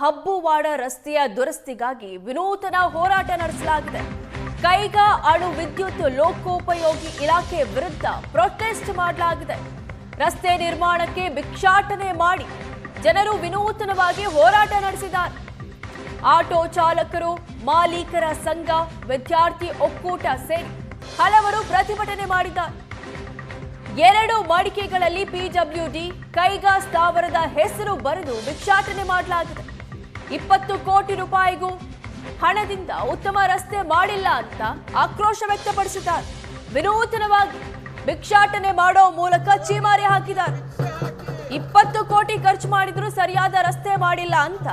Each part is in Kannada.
ಹಬ್ಬುವಾಡ ರಸ್ತೆಯ ದುರಸ್ತಿಗಾಗಿ ವಿನೂತನ ಹೋರಾಟ ನಡೆಸಲಾಗಿದೆ. ಕೈಗಾ, ಅಣು ವಿದ್ಯುತ್ ಲೋಕೋಪಯೋಗಿ ಇಲಾಖೆ ವಿರುದ್ಧ ಪ್ರೊಟೆಸ್ಟ್ ಮಾಡಲಾಗಿದೆ. ರಸ್ತೆ ನಿರ್ಮಾಣಕ್ಕೆ ಭಿಕ್ಷಾಟನೆ ಮಾಡಿ ಜನರು ವಿನೂತನವಾಗಿ ಹೋರಾಟ ನಡೆಸಿದ್ದಾರೆ. ಆಟೋ ಚಾಲಕರು, ಮಾಲೀಕರ ಸಂಘ, ವಿದ್ಯಾರ್ಥಿ ಒಕ್ಕೂಟ ಸೇರಿ ಹಲವರು ಪ್ರತಿಭಟನೆ ಮಾಡಿದ್ದಾರೆ. ಎರಡು ಮಡಿಕೆಗಳಲ್ಲಿ ಪಿಡಬ್ಲ್ಯೂಡಿ ಕೈಗಾ ಸ್ಥಾವರದ ಹೆಸರು ಬರೆದು ಭಿಕ್ಷಾಟನೆ ಮಾಡಲಾಗಿದೆ. ಇಪ್ಪತ್ತು ಕೋಟಿ ರೂಪಾಯಿಗೂ ಹಣದಿಂದ ಉತ್ತಮ ರಸ್ತೆ ಮಾಡಿಲ್ಲ ಅಂತ ಆಕ್ರೋಶ ವ್ಯಕ್ತಪಡಿಸಿದ್ದಾರೆ. ವಿನೂತನವಾಗಿ ಭಿಕ್ಷಾಟನೆ ಮಾಡೋ ಮೂಲಕ ಚೀಮಾರಿ ಹಾಕಿದ್ದಾರೆ. ಇಪ್ಪತ್ತು ಕೋಟಿ ಖರ್ಚು ಮಾಡಿದ್ರು ಸರಿಯಾದ ರಸ್ತೆ ಮಾಡಿಲ್ಲ ಅಂತ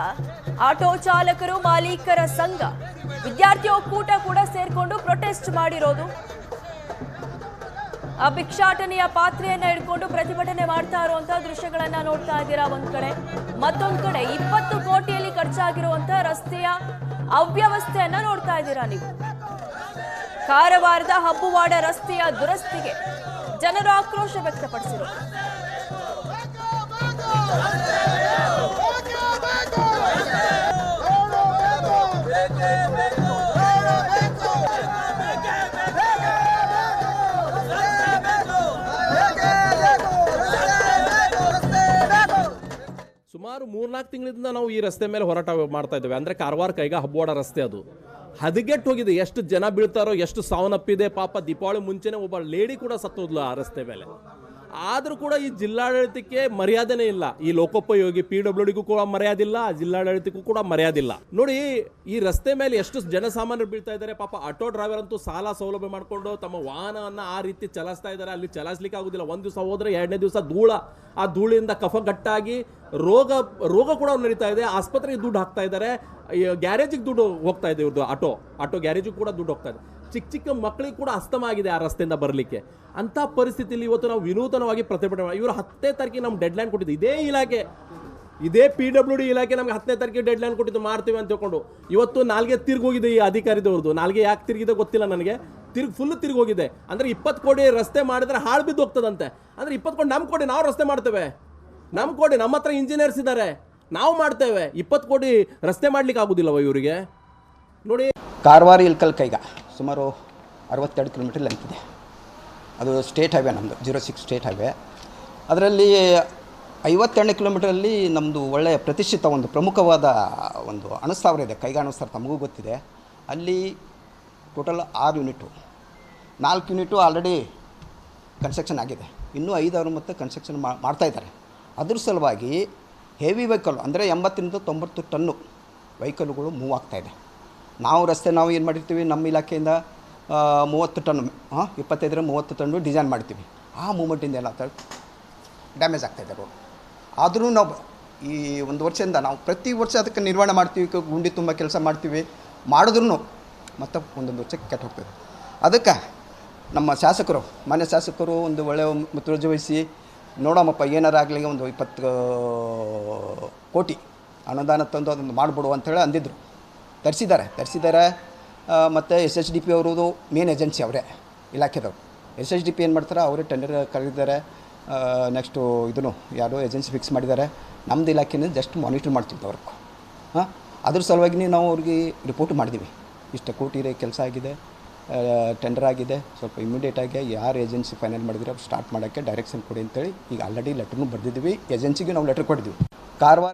ಆಟೋ ಚಾಲಕರು ಮಾಲೀಕರ ಸಂಘ. ವಿದ್ಯಾರ್ಥಿ ಒಕ್ಕೂಟ ಕೂಡ ಸೇರ್ಕೊಂಡು ಪ್ರೊಟೆಸ್ಟ್ ಮಾಡಿರೋದು ಭಿಕ್ಷಾಟನೆಯ ಪಾತ್ರೆಯನ್ನ ಹಿಡ್ಕೊಂಡು ಪ್ರತಿಭಟನೆ ಮಾಡ್ತಾ ಇರುವಂತಹ ದೃಶ್ಯಗಳನ್ನ ನೋಡ್ತಾ ಇದ್ದೀರಾ ಒಂದ್ ಕಡೆ? ಮತ್ತೊಂದ್ ಕಡೆ ಇಪ್ಪತ್ತು ಕೋಟಿಯಲ್ಲಿ ಖರ್ಚಾಗಿರುವಂತಹ ರಸ್ತೆಯ ಅವ್ಯವಸ್ಥೆಯನ್ನ ನೋಡ್ತಾ ಇದ್ದೀರಾ ನೀವು? ಕಾರವಾರದ ಹಬ್ಬುವಾಡ ರಸ್ತೆಯ ದುರಸ್ತಿಗೆ ಜನರು ಆಕ್ರೋಶ ವ್ಯಕ್ತಪಡಿಸಿದರು ಮೂರ್ನಾಲ್ಕು ತಿಂಗಳಿಂದ ನಾವು ಈ ರಸ್ತೆ ಮೇಲೆ ಹೋರಾಟ ಮಾಡ್ತಾ ಇದ್ದೇವೆ. ಅಂದ್ರೆ ಕಾರವಾರ ಕೈಗ ಹಬ್ಬೋಡ ರಸ್ತೆ ಅದು. ಹದಗೆಟ್ಟು ಹೋಗಿದೆ ಎಷ್ಟು ಜನ ಬೀಳ್ತಾರೋ, ಎಷ್ಟು ಸಾವನ್ನಪ್ಪಿದೆ, ಪಾಪ ದೀಪಾವಳಿ ಮುಂಚೆನೆ ಒಬ್ಬ ಲೇಡಿ ಕೂಡ ಸತ್ತೋದ್ಲು ಆ ರಸ್ತೆ ಮೇಲೆ. ಆದ್ರೂ ಕೂಡ ಈ ಜಿಲ್ಲಾಡಳಿತಕ್ಕೆ ಮರ್ಯಾದೆನೇ ಇಲ್ಲ. ಈ ಲೋಕೋಪಯೋಗಿ ಪಿ ಡಬ್ಲ್ಯೂ ಡಿಗೂ ಕೂಡ ಮರ್ಯಾದಿಲ್ಲ, ಜಿಲ್ಲಾಡಳಿತಕ್ಕೂ ಕೂಡ ಮರ್ಯಾದಿಲ್ಲ. ನೋಡಿ, ಈ ರಸ್ತೆ ಮೇಲೆ ಎಷ್ಟು ಜನಸಾಮಾನ್ಯರು ಬೀಳ್ತಾ ಇದ್ದಾರೆ, ಪಾಪ ಆಟೋ ಡ್ರೈವರ್ ಅಂತೂ ಸಾಲ ಸೌಲಭ್ಯ ಮಾಡಿಕೊಂಡು ತಮ್ಮ ವಾಹನವನ್ನು ಆ ರೀತಿ ಚಲಾಯಿಸ್ತಾ ಇದ್ದಾರೆ. ಅಲ್ಲಿ ಚಲಾಯಿಸ್ಲಿಕ್ಕೆ ಆಗೋದಿಲ್ಲ. ಒಂದು ದಿವಸ ಹೋದರೆ ಎರಡನೇ ದಿವಸ ಧೂಳ. ಆ ಧೂಳಿಂದ ಕಫಗಟ್ಟಾಗಿ ರೋಗ ರೋಗ ಕೂಡ ನಡೀತಾ ಇದೆ. ಆಸ್ಪತ್ರೆಗೆ ದುಡ್ಡು ಹಾಕ್ತಾ ಇದ್ದಾರೆ. ಗ್ಯಾರೇಜಿಗೆ ದುಡ್ಡು ಹೋಗ್ತಾ ಇದೆ ಇವ್ರದ್ದು ಆಟೋ. ಆಟೋ ಗ್ಯಾರೇಜಿಗೆ ಕೂಡ ದುಡ್ಡು ಹೋಗ್ತಾ ಇದೆ. ಚಿಕ್ಕ ಚಿಕ್ಕ ಮಕ್ಕಳಿಗೆ ಕೂಡ ಅಸ್ತಮ ಆಗಿದೆ ಆ ರಸ್ತೆಯಿಂದ ಬರಲಿಕ್ಕೆ. ಅಂಥ ಪರಿಸ್ಥಿತಿಯಲ್ಲಿ ಇವತ್ತು ನಾವು ವಿನೂತನವಾಗಿ ಪ್ರತಿಭಟನೆ ಇವರು ಹತ್ತನೇ ತಾರೀಕಿಗೆ ನಮ್ಮ ಡೆಡ್ಲೈನ್ ಕೊಟ್ಟಿದ್ದು. ಇದೇ ಇಲಾಖೆ. ಇದೇ ಪಿ ಡಬ್ಲ್ಯೂ ಡಿ ಇಲಾಖೆ ನಮ್ಗೆ ಹತ್ತನೇ ತಾರೀಕಿಗೆ ಡೆಡ್ಲೈನ್ ಕೊಟ್ಟಿದ್ದು ಮಾಡ್ತೀವಿ ಅಂತ ತಿಳ್ಕೊಂಡು ಇವತ್ತು ನಾಲ್ಗೆ ತಿರ್ಗೋಗಿದೆ ಈ ಅಧಿಕಾರಿದವ್ರದ್ದು. ನಾಲ್ಗೆ ಯಾಕೆ ತಿರುಗಿದೆ ಗೊತ್ತಿಲ್ಲ ನನಗೆ. ತಿರ್ಗಿ ಫುಲ್ ತಿರುಗೋಗಿದೆ. ಅಂದರೆ ಇಪ್ಪತ್ತು ಕೋಟಿ ರಸ್ತೆ ಮಾಡಿದ್ರೆ ಹಾಳು ಬಿದ್ದು ಹೋಗ್ತದಂತೆ. ಅಂದರೆ ಇಪ್ಪತ್ತು ಕೋಟಿ ನಮ್ಮ ಕೋಟಿ ನಾವು ರಸ್ತೆ ಮಾಡ್ತೇವೆ. ನಮ್ಮ ಕೋಟಿ ನಮ್ಮ ಹತ್ರ ಇಂಜಿನಿಯರ್ಸ್ ಇದ್ದಾರೆ ನಾವು ಮಾಡ್ತೇವೆ. ಇಪ್ಪತ್ತು ಕೋಟಿ ರಸ್ತೆ ಮಾಡ್ಲಿಕ್ಕೆ ಆಗೋದಿಲ್ಲವ ಇವರಿಗೆ? ನೋಡಿ. ಕಾರವಾರ ಇಲ್ಕಲ್ ಕೈಗ. ಸುಮಾರು ಅರವತ್ತೆರಡು ಕಿಲೋಮೀಟರ್ ಲೆಂತ್ ಇದೆ. ಅದು ಸ್ಟೇಟ್ ಹೈವೇ ನಮ್ಮದು ಜೀರೋ ಸಿಕ್ಸ್ ಸ್ಟೇಟ್ ಹೈವೇ ಅದರಲ್ಲಿ ಐವತ್ತೆರಡನೇ ಕಿಲೋಮೀಟ್ರಲ್ಲಿ ನಮ್ಮದು ಒಳ್ಳೆಯ ಪ್ರತಿಷ್ಠಿತ ಒಂದು ಪ್ರಮುಖವಾದ ಒಂದು ಅಣುಸ್ಥಾವರ ಇದೆ ಕೈಗಾ ತಮಗೂ ಗೊತ್ತಿದೆ. ಅಲ್ಲಿ ಟೋಟಲ್ ಆರು ಯೂನಿಟು ನಾಲ್ಕು ಯೂನಿಟು ಆಲ್ರೆಡಿ ಕನ್ಸ್ಟ್ರಕ್ಷನ್ ಆಗಿದೆ. ಇನ್ನೂ ಐದಾರು ಮತ್ತು ಕನ್ಸ್ಟ್ರಕ್ಷನ್ ಮಾಡ್ತಾ ಇದ್ದಾರೆ. ಅದ್ರ ಸಲುವಾಗಿ ಹೆವಿ ವೆಹಿಕಲ್ ಅಂದರೆ ಎಂಬತ್ತರಿಂದ ತೊಂಬತ್ತು ಟನ್ನು ವೆಹಿಕಲ್ಗಳು ಮೂವ್ ಆಗ್ತಾಯಿದೆ ನಾವು ರಸ್ತೆ ನಾವು ಏನು ಮಾಡಿರ್ತೀವಿ, ನಮ್ಮ ಇಲಾಖೆಯಿಂದ ಮೂವತ್ತು ಟನ್ ಹಾಂ ಇಪ್ಪತ್ತೈದರ ಮೂವತ್ತು ಟನ್ನು ಡಿಸೈನ್ ಮಾಡ್ತೀವಿ. ಆ ಮೂಮೆಂಟಿಂದ ಏನಾಗ್ತದೆ ಡ್ಯಾಮೇಜ್ ಆಗ್ತಾಯಿದೆ ರೋಡ್. ಆದರೂ ನಾವು ಈ ಒಂದು ವರ್ಷದಿಂದ ನಾವು ಪ್ರತಿ ವರ್ಷ ಅದಕ್ಕೆ ನಿರ್ವಹಣೆ ಮಾಡ್ತೀವಿ ಗುಂಡಿ ತುಂಬ ಕೆಲಸ ಮಾಡ್ತೀವಿ. ಮಾಡಿದ್ರೂ ಮತ್ತೆ ಒಂದೊಂದು ವರ್ಷಕ್ಕೆ ಕೆಟ್ಟ ಹೋಗ್ತದೆ. ಅದಕ್ಕೆ ನಮ್ಮ ಶಾಸಕರು, ಮಾನ್ಯ ಶಾಸಕರು ಒಂದು ಒಳ್ಳೆಯ ಮುತುವರ್ಜಿ ವಹಿಸಿ, ನೋಡಮ್ಮಪ್ಪ, ಏನಾರ ಆಗಲಿ ಒಂದು ಇಪ್ಪತ್ತು ಕೋಟಿ ಅನುದಾನ ತಂದು ಅದನ್ನು ಮಾಡಿಬಿಡು ಅಂತೇಳಿ ಅಂದಿದ್ರು. ತರಿಸಿದ್ದಾರೆ ತರಿಸಿದ್ದಾರೆ. ಮತ್ತು ಎಸ್ ಎಚ್ ಡಿ ಪಿ ಅವರದು ಮೇನ್ ಏಜೆನ್ಸಿ ಅವರೇ, ಇಲಾಖೆದವ್ರು. ಎಸ್ ಎಚ್ ಡಿ ಪಿ ಏನು ಮಾಡ್ತಾರೆ, ಅವರೇ ಟೆಂಡರ್ ಕರೆದಿದ್ದಾರೆ. ನೆಕ್ಸ್ಟು ಇದನ್ನು ಯಾರೋ ಏಜೆನ್ಸಿ ಫಿಕ್ಸ್ ಮಾಡಿದ್ದಾರೆ. ನಮ್ಮದು ಇಲಾಖೆನ ಜಸ್ಟ್ ಮಾನಿಟ್ರ್ ಮಾಡ್ತಿದ್ದು ಅವ್ರಿಗೆ ಹಾಂ ಅದ್ರ ಸಲುವಾಗಿ ನಾವು ಅವ್ರಿಗೆ ರಿಪೋರ್ಟ್ ಮಾಡಿದ್ವಿ ಇಷ್ಟು ಕೋಟಿ ಕೆಲಸ ಆಗಿದೆ ಟೆಂಡರ್ ಆಗಿದೆ, ಸ್ವಲ್ಪ ಇಮಿಡಿಯೇಟಾಗಿ ಯಾರು ಏಜೆನ್ಸಿ ಫೈನಲ್ ಮಾಡಿದ್ರೆ ಸ್ಟಾರ್ಟ್ ಮಾಡೋಕ್ಕೆ ಡೈರೆಕ್ಷನ್ ಕೊಡಿ ಅಂತೇಳಿ ಈಗ ಆಲ್ರೆಡಿ ಲೆಟ್ರ್ನು ಬರೆದಿದ್ದೀವಿ. ಏಜೆನ್ಸಿಗೆ ನಾವು ಲೆಟ್ರ್ ಕೊಟ್ಟಿದ್ದೀವಿ. ಕಾರವಾರ